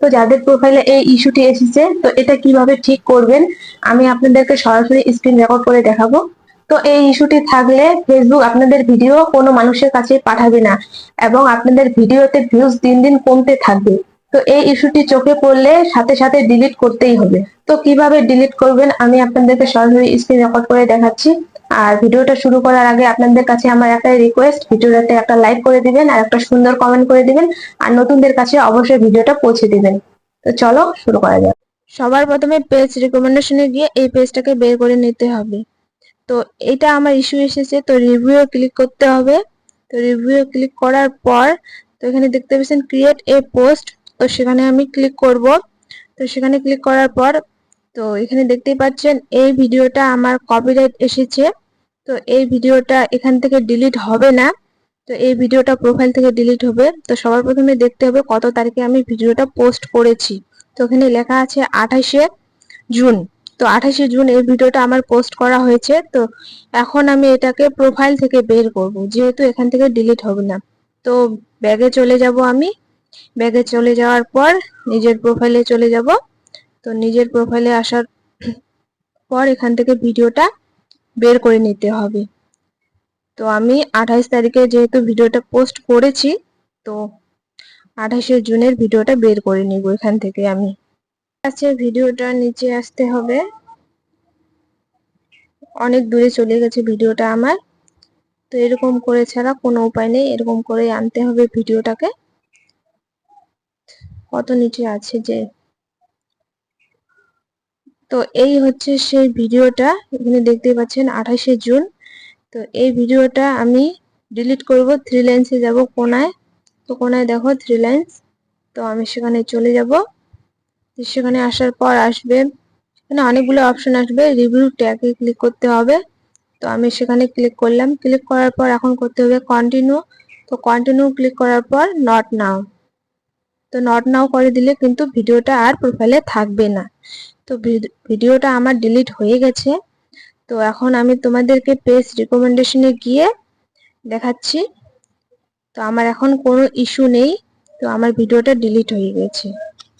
তো যাদের প্রোফাইলে এই ইস্যুটি এসেছে, তো এটা কীভাবে ঠিক করবেন, আমি আপনাদেরকে সরাসরি স্ক্রিন রেকর্ড করে দেখাবো। তো এই ইস্যুটি থাকলে ফেসবুক আপনাদের ভিডিও কোনো মানুষের কাছে পাঠাবে না এবং আপনাদের ভিডিওতে ভিউজ দিন দিন কমতে থাকবে। তো এই ইস্যুটি চোখে পড়লে সাথে সাথে ডিলিট করতেই হবে। তো কীভাবে ডিলিট করবেন, আমি আপনাদেরকে সরাসরি স্ক্রিন রেকর্ড করে দেখাচ্ছি। আর ভিডিওটা শুরু করার আগে আপনাদের কাছে আমার একটাই রিকোয়েস্ট ভিডিওটাতে একটা লাইক করে দিবেন আর একটা সুন্দর কমেন্ট করে দিবেন আর নতুনদের কাছে অবশ্যই ভিডিওটা পৌঁছে দিবেন। তো চলো, শুরু করা যাক। সবার প্রথমে পেজ রিকমেন্ডেশনে গিয়ে এই পেজটাকে বের করে নিতে হবে। তো এটা আমার ইস্যু এসেছে, তো রিভিউ ক্লিক করতে হবে। তো রিভিউ ক্লিক করার পর, তো এখানে দেখতে পাচ্ছেন ক্রিয়েট এ পোস্ট তো সেখানে আমি ক্লিক করব। তো সেখানে ক্লিক করার পর, তো এখানে দেখতেই পাচ্ছেন এই ভিডিওটা আমার কপিরাইট এসেছে। তো এই ভিডিওটা এখান থেকে ডিলিট হবে না। তো এই ভিডিওটা প্রোফাইল থেকে ডিলিট হবে। তো সবার প্রথমে দেখতে হবে কত তারিখে আমি ভিডিওটা পোস্ট করেছি। তো এখানে লেখা আছে আঠাশে জুন। তো আঠাশে জুন এই ভিডিওটা আমার পোস্ট করা হয়েছে। তো এখন আমি এটাকে প্রোফাইল থেকে বের করব। যেহেতু এখান থেকে ডিলিট হবে না। তো ব্যাগে চলে যাব আমি। ব্যাগে চলে যাওয়ার পর নিজের প্রোফাইলে চলে যাব। তো নিজের প্রোফাইলে আসার পর এখান থেকে ভিডিওটা বের করে নিতে হবে। তো আমি আঠাইশ তারিখে যেহেতু ভিডিওটা পোস্ট করেছি, তো আঠাশে জুনের ভিডিওটা বের করে নিব এখান থেকে আমি। আছে ভিডিওটা নিচে আসতে হবে। অনেক দূরে চলে গেছে ভিডিওটা আমার। তো এরকম করে ছাড়া কোনো উপায় নেই, এরকম করে আনতে হবে ভিডিওটাকে। কত নিচে আছে যে তো এই হচ্ছে সেই ভিডিওটা, এখানে দেখতে পাচ্ছেন আঠাশে জুন। তো এই ভিডিওটা আমি ডিলিট করব থ্রি লাইন্সে যাব কোনায়। তো কোনায় দেখো থ্রি লাইন্স তো আমি সেখানে চলে যাব। সেখানে আসার পর আসবে, এখানে অনেকগুলো অপশন আসবে রিভিউ ট্যাগে ক্লিক করতে হবে। তো আমি সেখানে ক্লিক করলাম ক্লিক করার পর এখন করতে হবে কন্টিনিউ তো কন্টিনিউ ক্লিক করার পর নট নাও তো নট নাও করে দিলে কিন্তু ভিডিওটা আর প্রোফাইলে থাকবে না। তো ভিডিওটা আমার ডিলিট হয়ে গেছে। তো এখন আমি তোমাদেরকে পেজ রিকমেন্ডেশনে গিয়ে দেখাচ্ছি। তো আমার এখন কোনো ইস্যু নেই। তো আমার ভিডিওটা ডিলিট হয়ে গেছে।